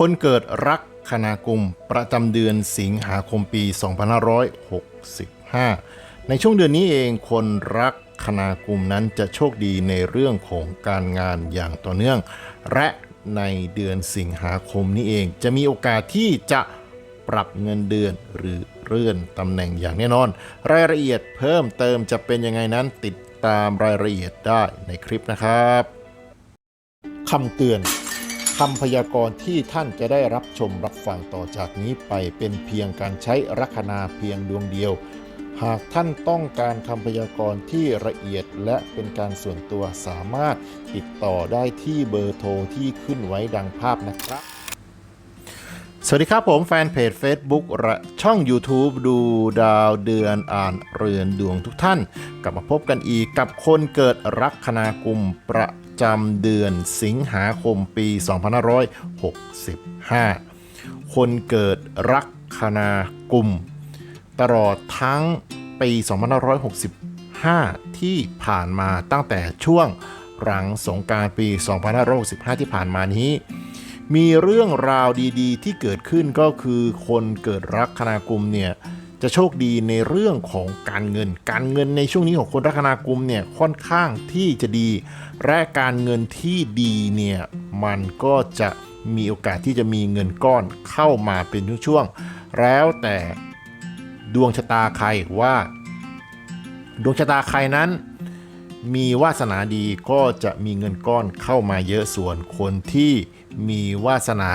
คนเกิดรักคณากุมประจำเดือนสิงหาคมปี 2565 ในช่วงเดือนนี้เองคนรักคณากุมนั้นจะโชคดีในเรื่องของการงานอย่างต่อเนื่อง และในเดือนสิงหาคมนี้เอง จะมีโอกาสที่จะปรับเงินเดือนหรือเลื่อนตำแหน่งอย่างแน่นอน รายละเอียดเพิ่มเติมจะเป็นยังไงนั้นติดตามรายละเอียดได้ในคลิปนะครับคำเตือน คำพยากรณ์ที่ท่านจะได้รับชมรับฟังต่อจากนี้ไปเป็นเพียงการใช้ลัคนาเพียงดวงเดียว หากท่านต้องการคำพยากรณ์ที่ละเอียดและเป็นการส่วนตัวสามารถติดต่อได้ที่เบอร์โทรที่ขึ้นไว้ดังภาพนะครับ สวัสดีครับผมแฟนเพจ Facebook และช่อง YouTube ดูดาวเดือนอ่านเรือนดวงทุกท่าน กลับมาพบกันอีกกับคนเกิดลัคนากุมประ จำเดือนสิงหาคมปี 2565 คนเกิดลัคนากุม ตลอดทั้งปี 2565 ที่ผ่านมาตั้งแต่ช่วงหลังสงกรารปี 2565 ที่ผ่านมานี้ มีเรื่องราวดีๆ ที่เกิดขึ้นก็คือคนเกิดรักคณากุมเนี่ย จะโชคดีในเรื่องของการเงิน การเงินในช่วงนี้ของคนรักคณากุมเนี่ยค่อนข้างที่จะดี และการเงินที่ดีเนี่ยมันก็จะมีโอกาสที่จะมีเงินก้อนเข้ามาเป็นช่วงๆ แล้วแต่ดวงชะตาใครว่า ดวงชะตาใครนั้น มีวาสนาดีก็จะมีเงินก้อนเข้ามาเยอะส่วนคนที่มีวาสนา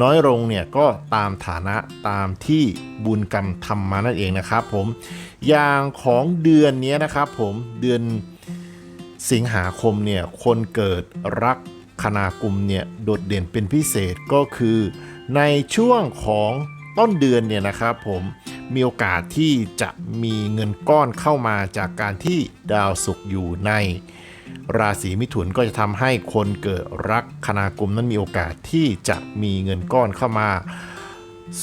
น้อยลงเนี่ยก็ตามฐานะตามที่บุญกรรมทำมานั่นเองนะครับผมอย่างของเดือนนี้นะครับผมเดือนสิงหาคมเนี่ยคนเกิดรักคณากุมเนี่ยโดดเด่นเป็นพิเศษก็คือ ในช่วงของต้นเดือนเนี่ยนะครับผมมีโอกาสที่จะมีเงินก้อนเข้ามาจากการที่ดาวศุกร์อยู่ใน ราศีมิถุนก็จะทำให้คนเกิดรักคณากุมนั้นมีโอกาสที่จะมีเงินก้อนเข้ามา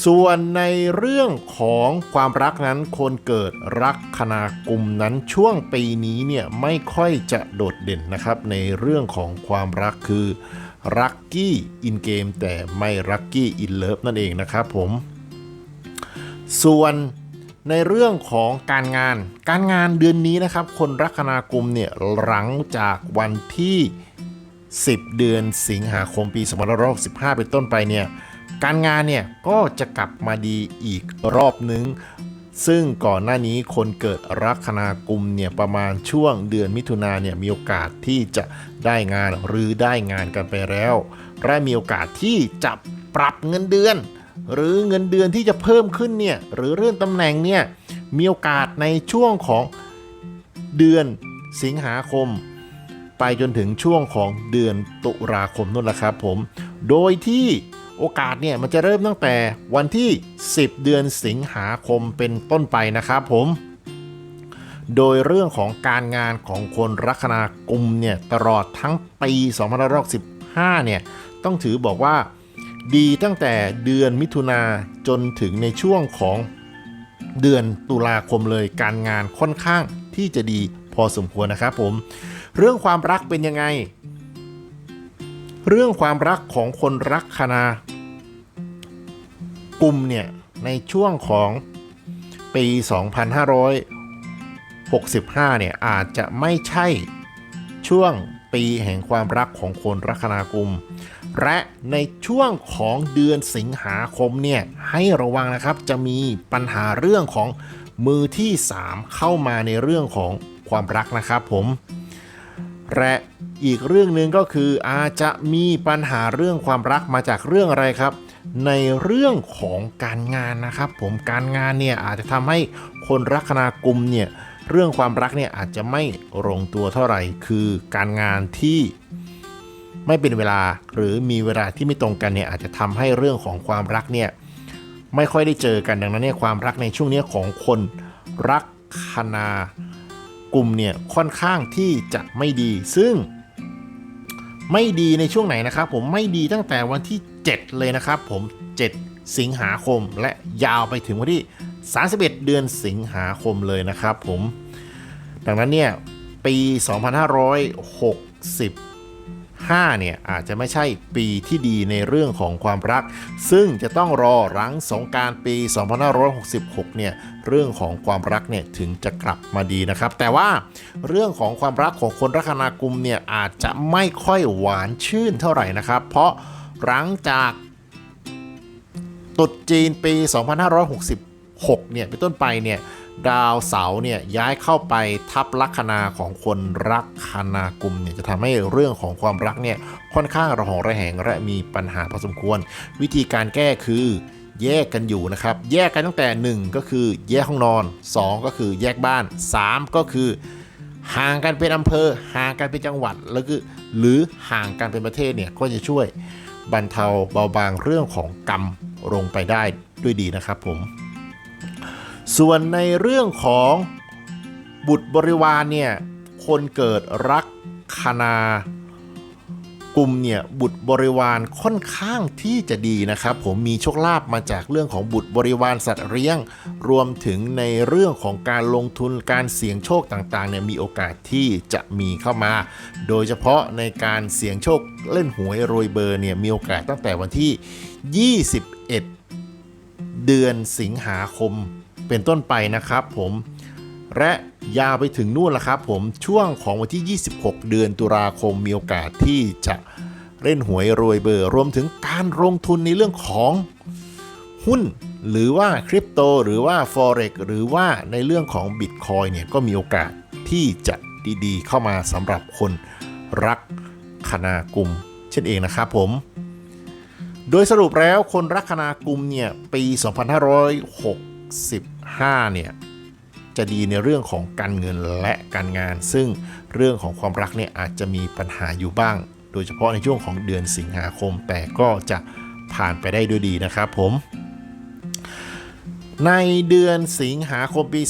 ส่วนในเรื่องของความรักนั้น คนเกิดรักคณากุมนั้นช่วงปีนี้เนี่ยไม่ค่อยจะโดดเด่นนะครับ ในเรื่องของความรักคือรักกี้อินเกมแต่ไม่รักกี้อินเลิฟนั่นเองนะครับผม ส่วน ในเรื่องของการงาน การงานเดือนนี้นะครับ คนลัคนากุมเนี่ยหลังจากวันที่ 10 เดือนสิงหาคมปี2565เป็นต้นไปเนี่ยการงานเนี่ยก็จะกลับมาดีอีกรอบนึง ซึ่งก่อนหน้านี้คนเกิดลัคนากุมเนี่ยประมาณช่วงเดือนมิถุนาเนี่ยมีโอกาสที่จะได้งานหรือได้งานกันไปแล้ว และมีโอกาสที่จะปรับเงินเดือน หรือเงินเดือนที่จะเพิ่มขึ้นเนี่ยหรือเลื่อนตำแหน่งเนี่ยมีโอกาสในช่วงของเดือนสิงหาคม ไปจนถึงช่วงของเดือนตุลาคมนั่นแหละครับผม โดยที่โอกาสเนี่ยมันจะเริ่มตั้งแต่วันที่ 10 เดือนสิงหาคมเป็นต้นไปนะครับผม โดยเรื่องของการงานของคนลัคนากุมเนี่ยตลอดทั้งปี 2565 เนี่ยต้องถือบอกว่า ดีตั้งแต่เดือนมิถุนาจนถึงในช่วงของเดือนตุลาคมเลยการงานค่อนข้างที่จะดีพอสมควรนะครับผม เรื่องความรักเป็นยังไง เรื่องความรักของคนรักคณากลุ่มเนี่ย ในช่วงของปี 2565 เนี่ย อาจจะไม่ใช่ช่วงปีแห่งความรักของคนลัคนากุม และในช่วงของเดือนสิงหาคมเนี่ยให้ระวังนะครับจะมีปัญหาเรื่องของมือที่ 3 เข้ามาในเรื่องของความรักนะครับผมและอีกเรื่องหนึ่งก็คืออาจจะมีปัญหาเรื่องความรักมาจากเรื่องอะไรครับ ในเรื่องของการงานนะครับ ผมการงานเนี่ยอาจจะทำให้คนลัคนากุมเนี่ยเรื่องความรักเนี่ยอาจจะไม่ลงตัวเท่าไหร่ คือการงานที่ ไม่เป็นเวลาหรือมีเวลาที่ไม่ตรงกันเนี่ยอาจจะทำให้เรื่องของความรักเนี่ยไม่ค่อยได้เจอกันดังนั้นเนี่ยความรักในช่วงนี้ของคนรักคณากลุ่มเนี่ยค่อนข้างที่จะไม่ดี ซึ่งไม่ดีในช่วงไหนนะครับ ผมไม่ดีตั้งแต่วันที่ 7 เลยนะครับ ผม 7 สิงหาคมและยาวไปถึงวันที่ 31 เดือนสิงหาคมเลยนะครับ ผม ดังนั้นเนี่ยปี 2565 5เนี่ยอาจจะไม่ใช่ปีที่ดีในเรื่องของความรัก ซึ่งจะต้องรอหลังสงกรารปี 2566 เนี่ยเรื่องของความรักเนี่ยถึงจะกลับมาดีนะครับ แต่ว่าเรื่องของความรักของคนลัคนากุมเนี่ยอาจจะไม่ค่อยหวานชื่นเท่าไหร่นะครับ เพราะหลังจากตรุษจีนปี 2566 เนี่ยเป็นต้นไปเนี่ย ดาวเสาเนี่ยย้ายเข้าไปทับลัคนาของคนรักคนากุมเนี่ยจะทำให้เรื่องของความรักเนี่ยค่อนข้างระหองระแหงและมีปัญหาพอสมควร วิธีการแก้คือแยกกันอยู่นะครับ แยกกันตั้งแต่ 1 ก็คือแยกห้องนอน 2 ก็คือแยกบ้าน 3 ก็คือ ห่างกันเป็นอำเภอ ห่างกันเป็นจังหวัดแล้วก็หรือห่างกันเป็นประเทศเนี่ยก็จะช่วยบรรเทาเบาบางเรื่องของกรรมลงไปได้ด้วยดีนะครับผม ส่วนในเรื่องของบุตรบริวารเนี่ยคนเกิดรักคณากลุ่มเนี่ยบุตรบริวารค่อนข้างที่จะดีนะครับ ผมมีโชคลาภมาจากเรื่องของบุตรบริวารสัตว์เลี้ยง รวมถึงในเรื่องของการลงทุนการเสี่ยงโชคต่างๆเนี่ยมีโอกาสที่จะมีเข้ามา โดยเฉพาะในการเสี่ยงโชคเล่นหวยโรยเบอร์เนี่ยมีโอกาสตั้งแต่วันที่ 21 เดือนสิงหาคม เป็นต้นไปนะครับผมและยาวไปถึงนู่นละครับผมช่วงของวันที่ 26 เดือนตุลาคมมีโอกาสที่จะเล่นหวยรวยเบอร์ รวมถึงการลงทุนในเรื่องของหุ้น หรือว่าคริปโต หรือว่า Forex หรือว่าในเรื่องของ Bitcoin เนี่ยก็มีโอกาสที่จะดีๆ เข้ามาสำหรับคนรักคณากลุ่มเช่นเองนะครับผม โดยสรุปแล้วคนรักคณากลุ่มเนี่ยปี 2565เนี่ยจะดีในเรื่องของการเงินและการงาน ซึ่งเรื่องของความรักเนี่ยอาจจะมีปัญหาอยู่บ้าง โดยเฉพาะในช่วงของเดือนสิงหาคม แต่ก็จะผ่านไปได้ด้วยดีนะครับผม ในเดือนสิงหาคมปี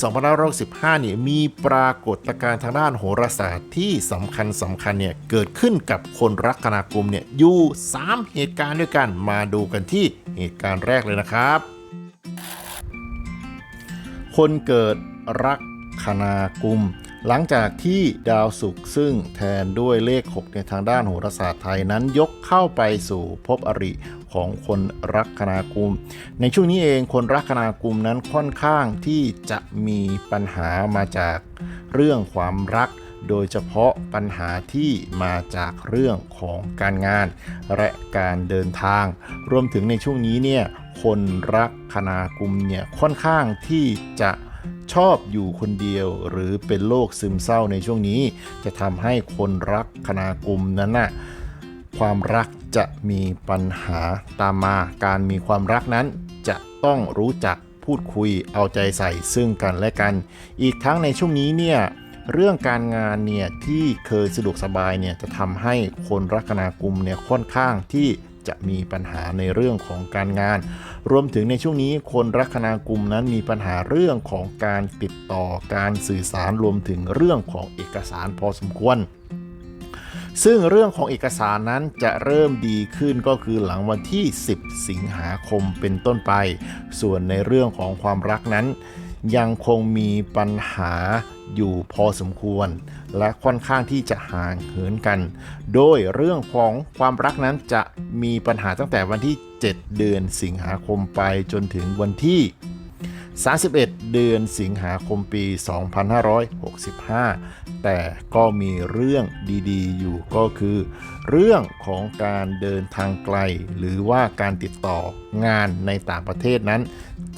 2565เนี่ยมีปรากฏการณ์ทางด้านโหราศาสตร์ที่สำคัญสำคัญเนี่ยเกิดขึ้นกับคนรักคณาคมเนี่ยอยู่ 3 เหตุการณ์ด้วยกันมาดูกันที่เหตุการณ์แรกเลยนะครับ คนเกิดรักคณากุม หลังจากที่ดาวศุกร์ซึ่งแทนด้วยเลข 6 ในทางด้านโหราศาสตร์ไทยนั้นยกเข้าไปสู่ภพอริของคนรักคณากุม ในช่วงนี้เองคนรักคณากุมนั้นค่อนข้างที่จะมีปัญหามาจากเรื่องความรัก โดยเฉพาะปัญหาที่มาจากเรื่องของการงาน และการเดินทาง รวมถึงในช่วงนี้เนี่ยคนรักคณากุมเนี่ยค่อนข้างที่จะชอบอยู่คนเดียวหรือเป็นโรคซึมเศร้าในช่วงนี้ จะทำให้คนรักคณากุมนั้นน่ะความรักจะมีปัญหาตามมาการมีความรักนั้น จะต้องรู้จักพูดคุยเอาใจใส่ซึ่งกันและกัน อีกทั้งในช่วงนี้เนี่ย เรื่องการงานเนี่ยที่เคยสะดวกสบายเนี่ยจะทำให้คนรักคณากุมเนี่ยค่อนข้างที่จะมีปัญหาในเรื่องของการงาน รวมถึงในช่วงนี้คนรักคณากุมนั้นมีปัญหาเรื่องของการติดต่อการสื่อสารรวมถึงเรื่องของเอกสารพอสมควรซึ่งเรื่องของเอกสารนั้นจะเริ่มดีขึ้นก็คือหลังวันที่ 10 สิงหาคมเป็นต้นไป ส่วนในเรื่องของความรักนั้น ยังคงมีปัญหาอยู่พอสมควร และค่อนข้างที่จะห่างเหินกัน โดยเรื่องของความรักนั้นจะมีปัญหาตั้งแต่วันที่ 7 เดือนสิงหาคมไปจนถึงวันที่ 31 เดือนสิงหาคมปี 2565 แต่ก็มีเรื่องดีๆ อยู่ก็คือ เรื่องของการเดินทางไกล หรือว่าการติดต่องานในต่างประเทศนั้น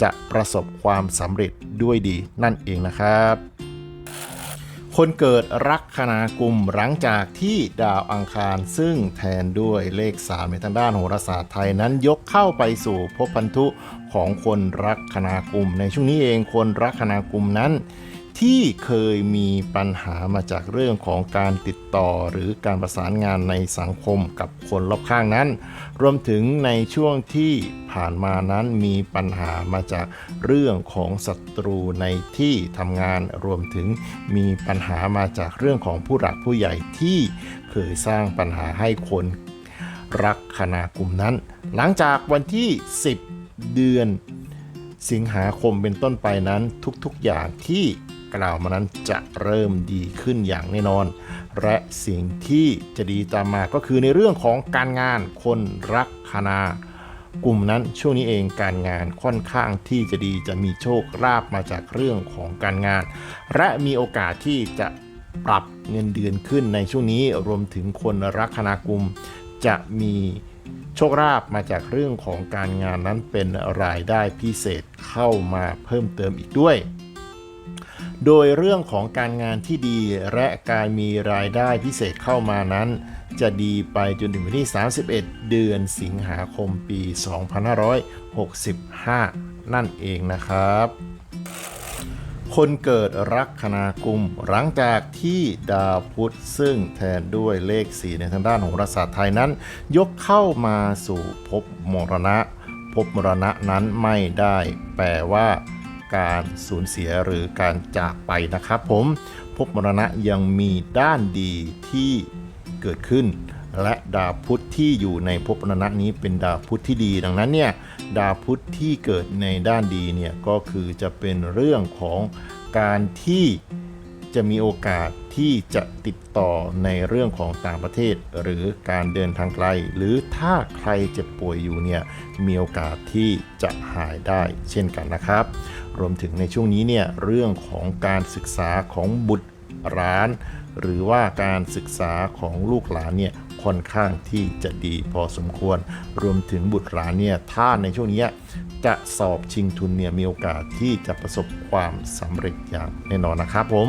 จะประสบความสำเร็จด้วยดีนั่นเองนะครับ คนเกิดรักคณากุมหลังจากที่ดาวอังคารซึ่งแทนด้วยเลขสามในทางด้านโหราศาสตร์ไทยนั้นยกเข้าไปสู่ภพพันธุของคนรักคณากุมในช่วงนี้เองคนรักคณากุมนั้น ที่เคยมีปัญหามาจากเรื่องของการติดต่อหรือการประสานงานในสังคมกับคนรอบข้างนั้น รวมถึงในช่วงที่ผ่านมานั้นมีปัญหามาจากเรื่องของศัตรูในที่ทำงาน รวมถึงมีปัญหามาจากเรื่องของผู้หลักผู้ใหญ่ที่เคยสร้างปัญหาให้คนรักคณากลุ่มนั้น หลังจากวันที่ 10 เดือน สิงหาคมเป็นต้นไปนั้นทุกๆอย่างที่ กล่าวมานั้นจะเริ่มดีขึ้นอย่างแน่นอน และสิ่งที่จะดีตามมาก็คือในเรื่องของการงานคนรักคณากลุ่มนั้นช่วงนี้เองการงานค่อนข้างที่จะดีจะมีโชคลาภมาจากเรื่องของการงาน และมีโอกาสที่จะปรับเงินเดือนขึ้นในช่วงนี้รวมถึงคนรักคณากลุ่มจะมีโชคลาภมาจากเรื่องของการงานนั้นเป็นรายได้พิเศษเข้ามาเพิ่มเติมอีกด้วย โดยเรื่องของการงานที่ดีและการมีรายได้พิเศษเข้ามานั้น จะดีไปจนถึงวันที่ 31 เดือนสิงหาคมปี 2565 นั่นเองนะครับคนเกิดรักคณากุมหลังจากที่ดาวพุธซึ่งแทนด้วยเลข 4 ในทางด้านโหราศาสตร์ไทยนั้น ยกเข้ามาสู่ภพมรณะภพมรณะนั้นไม่ได้แปลว่า การสูญเสียหรือการจากไปนะครับผมภพมรณะยังมีด้านดีที่เกิดขึ้น และดาวพุธที่อยู่ในภพมรณะนี้เป็นดาวพุธที่ดี ดังนั้นเนี่ยดาวพุธที่เกิดในด้านดีเนี่ยก็คือจะเป็นเรื่องของการที่จะมีโอกาสที่จะติดต่อในเรื่องของต่างประเทศ หรือการเดินทางไกล หรือถ้าใครเจ็บป่วยอยู่เนี่ยมีโอกาสที่จะหายได้เช่นกันนะครับ รวมถึงในช่วงนี้เนี่ยเรื่องของการศึกษาของบุตรหลาน หรือว่าการศึกษาของลูกหลานเนี่ยค่อนข้างที่จะดีพอสมควร รวมถึงบุตรหลานเนี่ยถ้าในช่วงนี้จะสอบชิงทุนเนี่ยมีโอกาสที่จะประสบความสำเร็จอย่างแน่นอนนะครับผม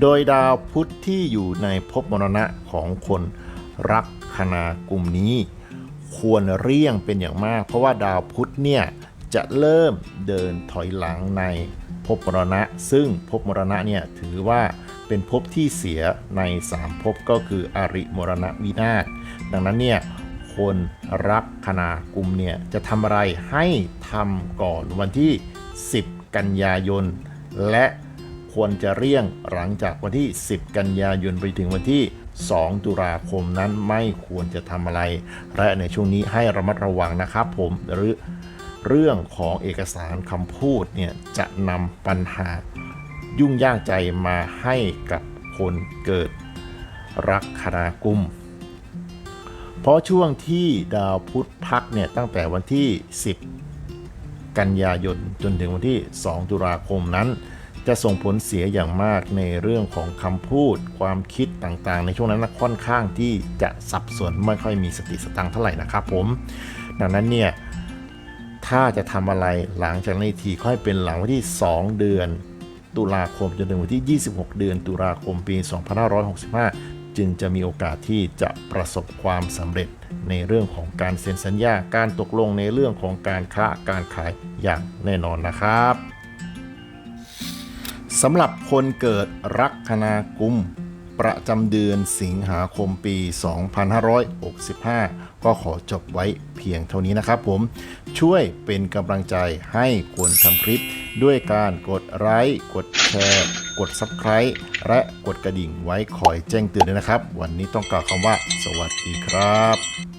โดยดาวพุธที่อยู่ในภพมรณะของคนรักคณากลุ่มนี้ ควรเลี่ยงเป็นอย่างมาก เพราะว่าดาวพุธเนี่ย จะเริ่มเดินถอยหลังในภพมรณะ ซึ่งภพมรณะเนี่ยถือว่าเป็นภพที่เสียใน3ภพก็คืออริมรณะวินาศดังนั้นเนี่ยคนรักคณากลุ่มเนี่ยจะทำอะไรให้ทำก่อนวันที่ 10 กันยายน และควรจะเลี่ยงหลังจากวันที่ 10 กันยายนไปถึงวันที่ 2 ตุลาคมนั้นไม่ควรจะทำอะไร และในช่วงนี้ให้ระมัดระวังนะครับผมหรือ เรื่องของเอกสารคำพูดเนี่ยจะนำปัญหายุ่งยากใจมาให้กับคนเกิดรักคณากุม เพราะช่วงที่ดาวพุธพักเนี่ยตั้งแต่วันที่ 10 กันยายนจนถึงวันที่ 2 ตุลาคมนั้น จะส่งผลเสียอย่างมากในเรื่องของคำพูด ความคิดต่างๆ ในช่วงนั้นนะค่อนข้างที่จะสับสนไม่ค่อยมีสติสตังเท่าไหร่นะครับผม ดังนั้นเนี่ย ถ้าจะทำอะไรหลังจากนี้ทีค่อยเป็นหลังวันที่ 2 เดือน ตุลาคมจนถึงวันที่ 26 เดือน ตุลาคมปี 2565 จึงจะมีโอกาสที่จะประสบความสำเร็จในเรื่องของการเซ็นสัญญา การตกลงในเรื่องของการค้าการขายอย่างแน่นอนนะครับสำหรับคนเกิดรักคณากุม ประจำเดือนสิงหาคมปี 2565 ก็ขอจบไว้เพียงเท่านี้นะครับผมช่วยเป็นกำลังใจให้คนทำคลิป ด้วยการกดไลค์กดแชร์กด Subscribe และกดกระดิ่งไว้คอยแจ้งเตือนด้วยนะครับ วันนี้ต้องกล่าวคำว่า สวัสดีครับ